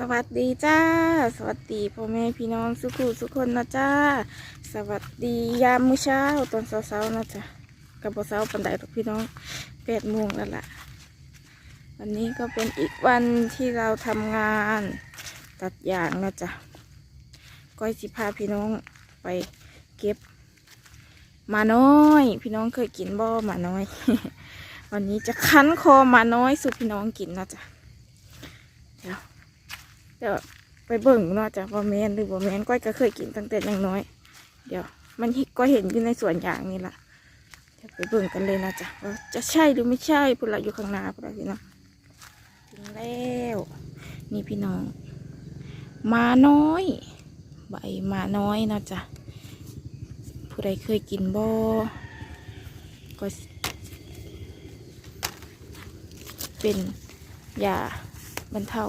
สวัสดีจ้า สวัสดีพ่อแม่พี่น้องสุขุสุคนนะจ้า สวัสดียามมื้อเช้าตอนเช้าๆนะจ้ะกับบ่เช้าปันไดหรอกพี่น้องแปดโมงแล้วล่ะ วันนี้ก็เป็นอีกวันที่เราทำงานตัดยางนะจ้ะก้อยสิพาพี่น้องไปเก็บมาน้อย พี่น้องเคยกินบ่มาน้อย วันนี้จะคั้นคอมาน้อยสู่พี่น้องกินนะจ๊ะเดี๋ยว เดี๋ยวไปเบิ่งเนาะจ้ะว่แมนหรือว่แมนก้อยก็เคยกินตั้งแต่ยังน้อย เดี๋ยว มันก็เห็นอยู่ในสวนยางนี่ล่ะเดี๋ยวไปเบิ่งกันเลยนะจ๊ะว่าจะใช่หรือไม่ใช่พวกเราอยู่ข้างหน้าพวกเราพี่น้องถึงแล้ว นี่พี่น้อง มาน้อย ใบมาน้อยนะจ๊ะผู้ใดเคยกินบ่ก็เป็นยาบรรเทา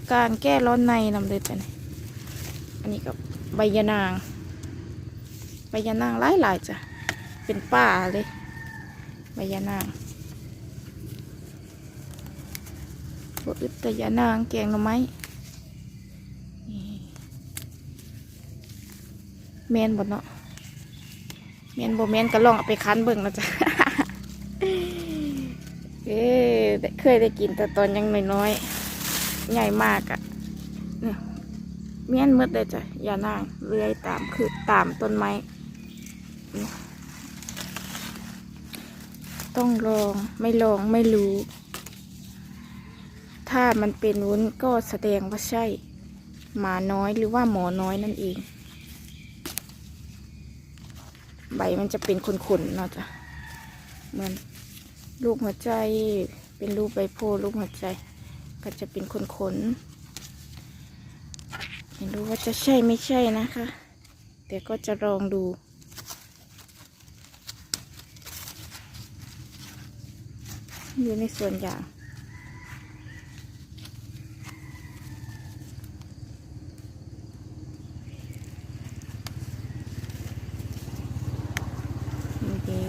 อาการแก้ร้อนในนำเลยไปนี่อันนี้กับใบยะนาง ใบยะนางหลายหลายๆจ้ะ เป็นป่าเลย ใบยะนางบอึดแต่ยะนางแกงหน่อไม้แมนบดเนาะแมนบ่แมนก็ลองเอาไปคั้นเบิ่งนะจ๊ะเอ้ได้เคยได้กินแต่ตอนยังน้อยๆ ใหญ่มากอะ่ะเนี่ยเมียนมืดเลยจ้ะอย่านางเลื้อยตามคือตามต้นไม้ต้องลองไม่ลองไม่รู้ ถ้ามันเป็นวุ้นก็แสดงว่าใช่ หมาน้อยหรือว่าหมอน้อยนั่นเอง ใบมันจะเป็นขนๆเนาะจ้ะเหมือนรูปหัวใจเป็นรูปใบโพธิ์รูปหัวใจ ก็จะเป็นขนๆไม่รู้ว่าจะใช่ไม่ใช่นะคะ แต่ก็จะลองดูอยู่ในส่วนอย่าง นี่เด้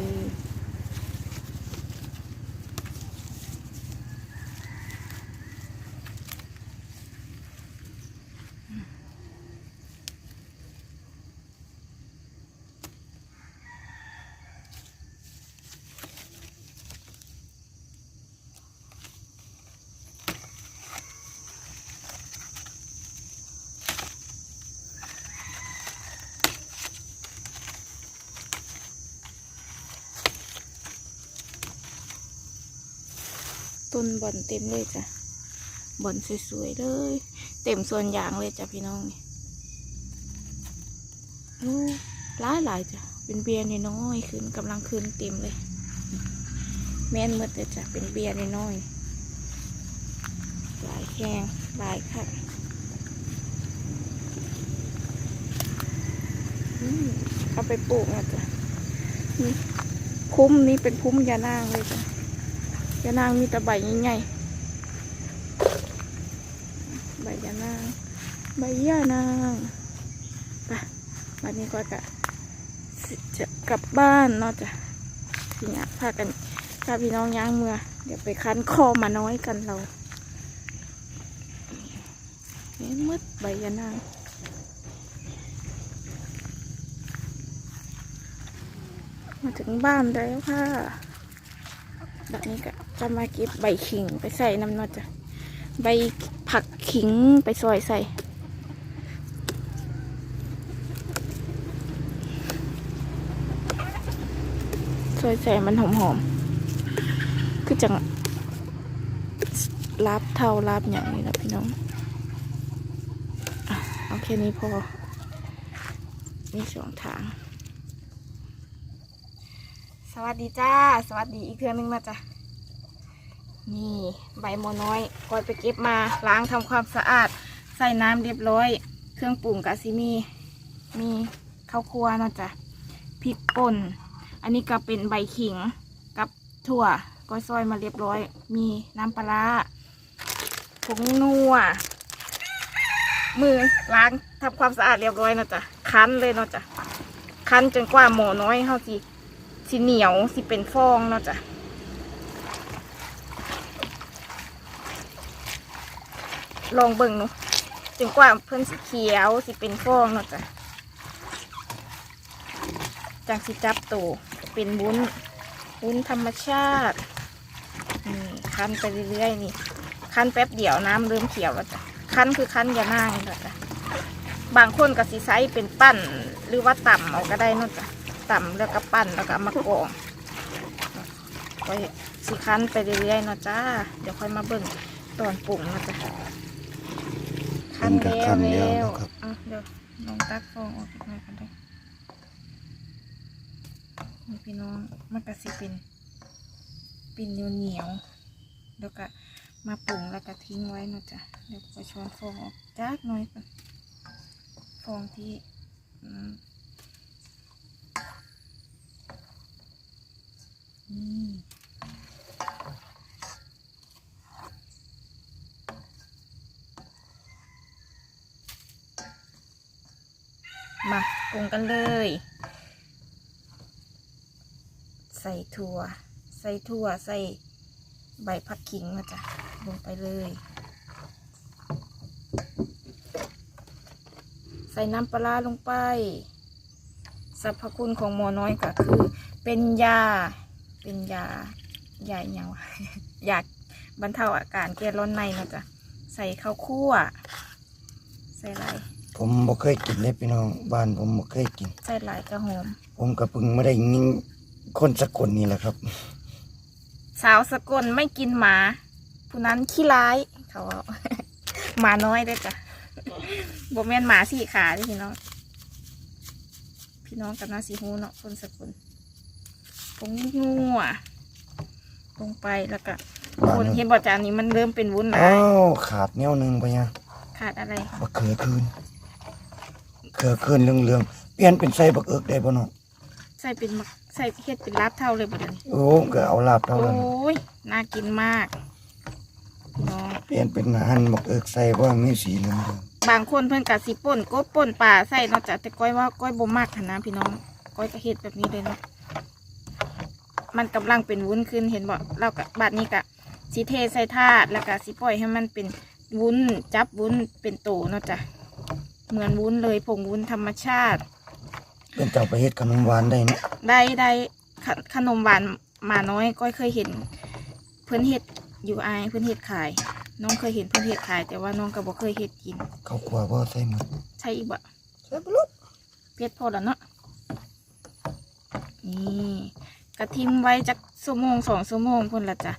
ต้นบอนเต็มเลยจ้ะบอนสวยๆเลย เต็มส่วนยางเลยจ้ะพี่น้องนี่โอ้หลายหลายจ้ะเป็นเบียร์น้อยๆขึ้นกำลังขึ้นเต็มเลย แม่นหมดเลยจ้ะเป็นเบียร์น้อยหลายแข้งหลายค่ะอืมเอาไปปลูกนะจ้ะนี่พุ่มนี้เป็นพุ่มยานางเลยจ้ะ ยานางมีแต่ใบใหญ่ๆใบยานาง ใบยานางไปวันนี้ก็จะจะกลับบ้านเนาะจ้ะทีนี้พากันพาพี่น้องย่างเมื่อ เดี๋ยวไปคั้นคอมาน้อยกันเราเห็นมืดใบยานางมาถึงบ้านแล้วค่ะแบบนี้ก็ จะมาเก็บใบขิงไปใส่น้ำเนอจ้ะใบผักขิงไปซอยใส่ซอยใส่มันหอมๆคือจังลาบเท่าลาบอย่างนี้นะพี่น้องอะเอาแค่นี้พอ มีสองทาง สวัสดีจ้า สวัสดีอีกเทือนึงนะจ๊ะ นี่ใบโมน้อยก่อยไปเก็บมาล้างทำความสะอาด ใส่น้ำเรียบร้อย เครื่องปรุงกะซิมี มีข้าวคั่วนะจ๊ะพริกป่น อันนี้ก็เป็นใบขิงกับถั่วก็ซอยมาเรียบร้อย มีน้ำปลาร้าผงนัว มือล้างทำความสะอาดเรียบร้อยนะจ๊ะคั้นเลยเนาะจ๊ะคั้นจนกว่าหมอน้อยเขาสิสีเหนียวสิเป็นฟองเนาะจ้ะ ลองเบิ่งหนูจนกว่าเพิ่นสิเขียวสิเป็นฟองเนาะจ้ะจังสิจับโตเป็นวุ้นวุ้นธรรมชาตินี่คั้นไปเรื่อยๆนี่คั้นแป๊บเดียวน้ำเริ่มเขียวแล้วจ้ะคั้นคือคั้นยาน้านี่แหละจ้ะบางคนก็สิใช้เป็นปั้นหรือว่าต่ำเอาก็ได้เนาะจ้ะต่ำแล้วก็ปั้นแล้วก็มากรองก็สิคั้นไปเรื่อยๆเนาะจ้าเดี๋ยวค่อยมาเบิ่งตอนปรุงเนาะจ้ะ คันแล้วคันแล้วนะครับอะเดี๋ยวลองตักฟองออกจากหน่อยกันด้วยนี่พี่น้องมันก็สิเป็นเป็นเหนียวเหนียวแล้วก็มาปรุงแล้วก็ทิ้งไว้เนาะจ้ะเดี๋ยวก็ช้อนฟองออกจากหน่อยก่อนฟองที่อืมนี่ มาปรุงกันเลย ใส่ถั่ว ใส่ถั่ว ใส่ใบผักขิงนะจ๊ะลงไปเลย ใส่น้ำปลาลงไปสรรพคุณของหมอน้อยก็คือ เป็นยา เป็นยา ยาอหย่างวะยาบรรเทาอาการแก้ร้อนในนะจ๊ะ ใส่ข้าวคั่ว ใส่หลาย ผมบ่เคยกินเลยพี่น้องบ้านผมบ่เคยกิน ใส่หลายกระหอม ผมก็เพิ่งไม่ได้ยิงคนสกลนี่แหละครับ สาวสกลไม่กินหมา ผู้นั้นขี้ร้ายเขาว่าหมาน้อยได้อจ้ะบ่แม่นหมาสี่ขาเด้อพี่น้อง พี่น้องกับนาสีฮูเนาะคนสกลผงนัวลงไปแล้วก็บ้านคนเห็นบ่จานนี้มันเริ่มเป็นวุ้นแล้อ้าววขาดแนวหนึงไปยังขาดอะไร บักเขือคืน เขือคืนเหลืองๆเปลี่ยนเป็นใส่บักเอิกได้บ่เนาะใส่เป็นมักใส่เฮ็ดเป็นลาบเท่าเลยบ่เดี๋ยวนี้โอ้ก็เอาลาบเท่าโอ้นั้นยน่ากินมากพี่น้อง เปลี่ยนเป็นอาหารบักเอิกใส่เพราะว่ามีสีเหลืองบางคนเพิ่นกะสิป่นกบป่นป่าใส่เนาะจ้ะแต่ก้อยว่าก้อยบ่มักหันนะพี่น้องก้อยก็เฮ็ดแบบนี้เลยเนาะมันกำลังเป็นวุ้นขึ้นเห็นบ่เรากะบาดนี้กะสิเทใส่ถาดแล้วก็สิปล่อยให้มันเป็นวุ้นจับวุ้นเป็นโตเนาะจ้ะ เหมือนวุ้นเลยผงวุ้นธรรมชาติๆเป็นเจ้าไปเฮ็ดขนมหวานได้เนาะได้ได้ขขนมหวานหมาน้อยก้อยเคยเห็น เพิ่นเฮ็ดอยู่อายเพิ่นเฮ็ดขาย น้องเคยเห็นเพิ่นเฮ็ดขาย แต่ว่าน้องก็บ่เคยเฮ็ดกิน เขากลัวบ่ใส่หมดใช่อีกบ่ใส่บ่ลูกเพียดพอแล้วเนาะนี่กระทิมไว้จักชั่วโมงสองชั่วโมงคนละจ้ะ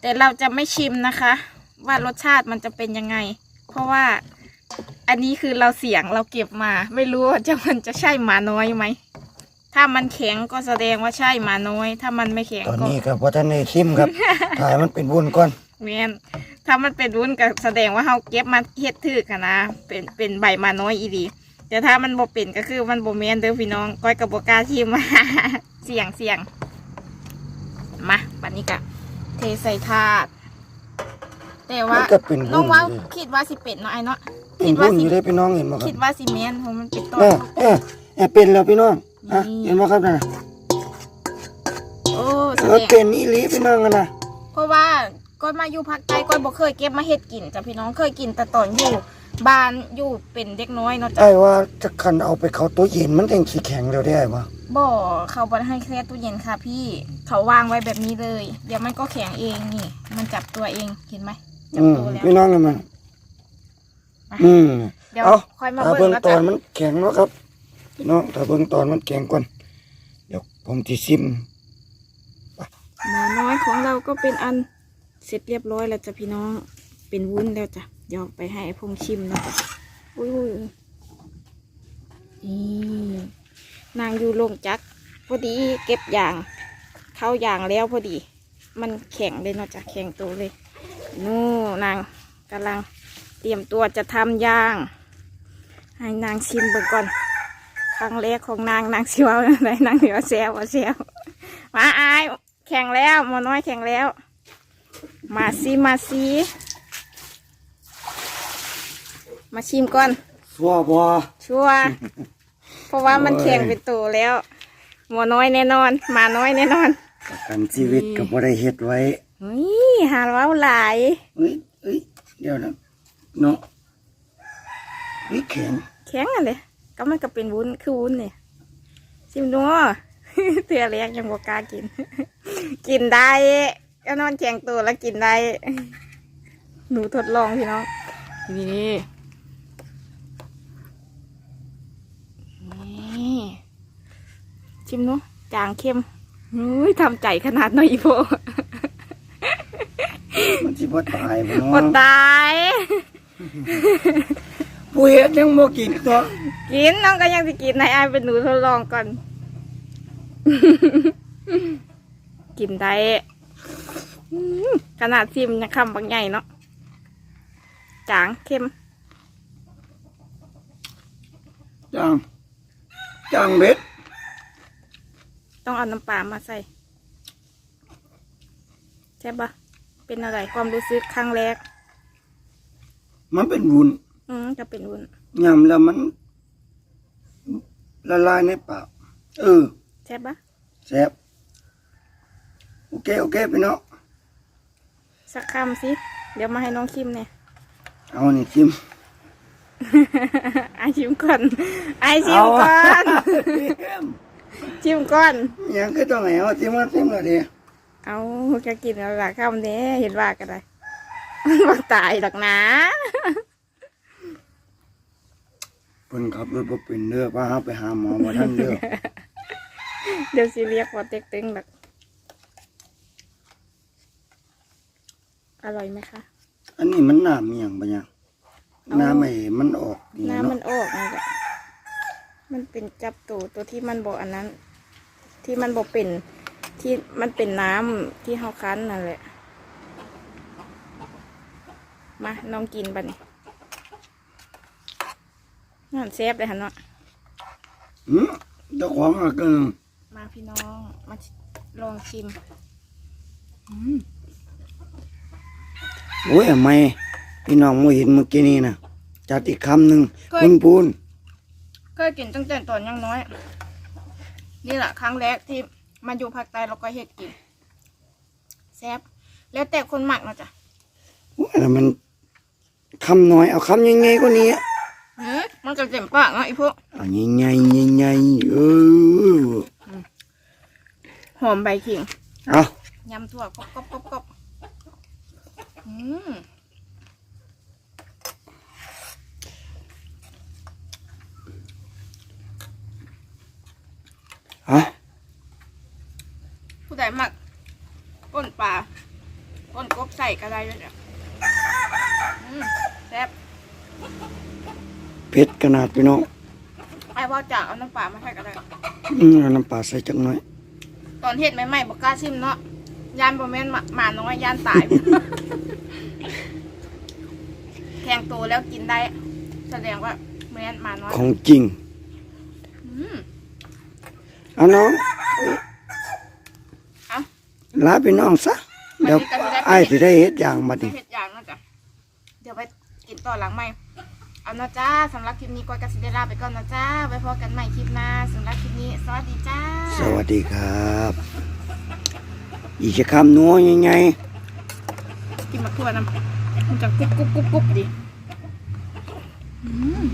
แต่เราจะไม่ชิมนะคะ ว่ารสชาติมันจะเป็นยังไง เพราะว่า อันนี้คือเราเสียงเราเก็บมา ไม่รู้ว่าจะมันจะใช่หมาน้อยไหม ถ้ามันแข็งก็แสดงว่าใช่หมาน้อย ถ้ามันไม่แข็งตอนก็นี้ก็บ่ทันได้ซิมครับ ถ่ายมันเป็นวุ้นก่อนแมนถ้ามันเป็นวุ้นก็แสดงว่าเราเก็บมาเฮ็ดถือกันนะเป็นเป็นใบหมาน้อยอีดีแต่ถ้ามันบ่เป็นก็คือมันบ่แมนเด้อพี่น้องก้อยกับบ่กล้าชิม เสี่ยงเสี่ยงมาบัดนี้ก็เทใส่ถาดแต่มัว่านก็เป็นน้วุ้องนว่าเลยคิดว่าสิเป็ดเนาะไอ้เนาะเป็ คินดว่าวุ้นอสิยู่ได้พี่น้องเห็นบ่คคิรัดบว่าสิแมนเพราะมันเป็นต้น เออเออเออเป็นแล้วพี่น้องอะนี่ เห็นบ่ครับนั่นน่ะโอ้แสเอดองเป็นอีหลีพี่น้องอะนะเพราะว่าก้อยมาอยู่ภาคใต้ก้อยบ่เคยเก็บมาเฮ็ดกินจ้ะพี่น้องเคยกินแต่ตอนอยู่บ้านอยู่เป็นเด็กน้อยเนาะจ้ะไอ้ว่าจะคันเอาไปเข้าตู้เย็นมันจังสิแข็งแล้วได้ไอ้วะบ่เขาบ่ได้ให้แค่ตู้เย็นค่ะพี่เขาวางไว้แบบนี้เลย เดี๋ยวมันก็แข็งเองนี่ มันจับตัวเองเห็นไหมจับอืมตัวแล้วพี่น้องเห็นมันไป อืมเดี๋ยวเอาค่อยมาถ้าเบิ่เบิ่งงแล้วตอจ้ะนมันแข็งแล้วครับพี่น้องถ้าเบิ่งตอนมันแข็งก่อน เดี๋ยวผมสิซิมหมอน้อยของเราก็เป็นอันเสร็จเรียบร้อยแล้วจ้ะพี่น้องเป็นวุ้นแล้วจ้ะเดี๋ยวไปให้ไอ้พงชิมนะจ้ะอุ้ยอุ้ยอุ้ยนี่นางอยู่โรงจักรพอดีเก็บอย่าง เข้าอย่างแล้วพอดี มันแข็งเลยเนาะจ้ะแข็งตัวเลยนู่นนางกำลังเตรียมตัวจะทำย่าง ให้นางชิมเบิ่งก่อน ครั้งแรกของนางนางสิเว่าอะไรนางสิว่าแซวว่าแซวมาอายแข่งแล้วหมอน้อยแข่งแล้ว มาซีมาซีมาชิมก่อนสัวบ่ชัวร์เพราะว่ามันแข่งเป็นตัวแล้วหมอน้อยแน่นอนหมาน้อยแน่นอนประกันชีวิตก็บ่ได้เฮ็ดไว้เฮ้ยหาเว้าหลายเอ้ยเอ้ยเดี๋ยวนะ เนาะนี่แข็งแข็งอะเลยก็มันก็เป็นวุ้นคือวุ้นเนี่ยชิมดูเตือแรกยังบอกกล้ากิน กินได้ก็นอนแข็งตัวแล้วกินได้ หนูทดลองพี่น้องนี่นี่ชิมดูจางเข้มอุ้ยทำใจขนาดน้อยอีโพมันสิบ่ตายบ่อเนาะดตาย ผู้เฮ็ดยังบ่กินตัวกินน้องก็ยังจะกินให้อายเป็นหนูทดลองก่อน กินได้อืมขนาดซิมยังคำบางใหญ่เนาะจางเข้มจางจางเบ็ดต้องเอาน้ำปลามาใส่ใช่ปะเป็นอะไรความรู้สึกครั้งแรก มันเป็นวุ้นอืมจะเป็นวุ้นยำแล้วมัน ละลายในปากเออใช่ปะแซ่บโอเคโอเคพี่น้องสักคำสิเดี๋ยวมาให้น้องชิมเนี่ยเอานี่ชิมไอายชิมก่อนไอายชิมก่อนชิมก่อนยังก็ต้องให้เอาชิมมาชิมและดิเอาจะกินแล้วล่ะคำนี้เห็นว่ากันได้มัน บ่ตายหรอกนะเพิ่นขับรถบ่เป็นเด้อพาหาไปหาหมอบ่ทันเด้อเดี๋ยวสิเรียกพอเต็กตึงหรอกอร่อยไหมคะ อันนี้มันน้ำเมียงปะเนี่ยเอาน้ำไอ้มันออกดีน้ำมัเนาะนออกนี่แหละมันเป็นจับตัวตัวที่มันบอกอันนั้น ที่มันบอกเป็นที่มันเป็นน้ำที่เขาคั้นนั่นแหละ มาน้องกินปะนี่นั่นเซฟเลยฮะเนาะหืมเจ้าของอะก็มาพี่น้องมาลองชิมโอ้ยทำไมพี่น้องบ่เห็นเมื่อกี้นี่นะจัดอีกคำหนึ่งเคยคุณปูนเคยกินตั้งแต่ตอนยังน้อย นี่แหละครั้งแรกที่มาอยู่ภาคใต้เราก็เห็ดกินแซ่บแล้วแต่คนหมักเนาะจ้ะโอ้ยแล้วมัน คำน้อยเอาคำยังไงก็นี้หืมมันจะเต็มปากเนาะไอ้พวกเอายังไงยังไงเออหอมใบขิงเอายำถั่วกรอบกรอบกรอบกรอบอืมเอาผู้ใดหมักก้นปลาก้นกบใส่ก็ได้ด้วยจ้ะอืมแซ่บ เผ็ดขนาดพี่น้องไอ้พ่อจากเอาน้ำปลามาให้ก็ได้อืมเอาน้ำปลาใส่จักหน่อยตอนเห็ดใหม่ๆบอกกล้าชิมเนาะยานบอแมนหมาหมาน้อยยานตาย แทงโตแล้วกินได้ แสดงว่าแมนหมาน้อยของจริงอืมเอาน้องเอาลาพี่น้องซะเดี๋ยวไอ้ายสิได้เฮ็ดอย่างบัดไม่นี้เผ็ดอย่างนะจ๊ะเดี๋ยวไปกินต่อหลังใหม่ เอานะจ้าสำหรับคลิปนี้ก้อยกัสิเดลาไปก่อนนะจ้า ไว้พบกันใหม่คลิปหน้าสำหรับคลิปนี้ สวัสดีจ้า สวัสดีครับ อีกจะคำนัวยังไงกินมะทั่วน้ำมันจะกรุบกรุบกรุบกรุบดีอืม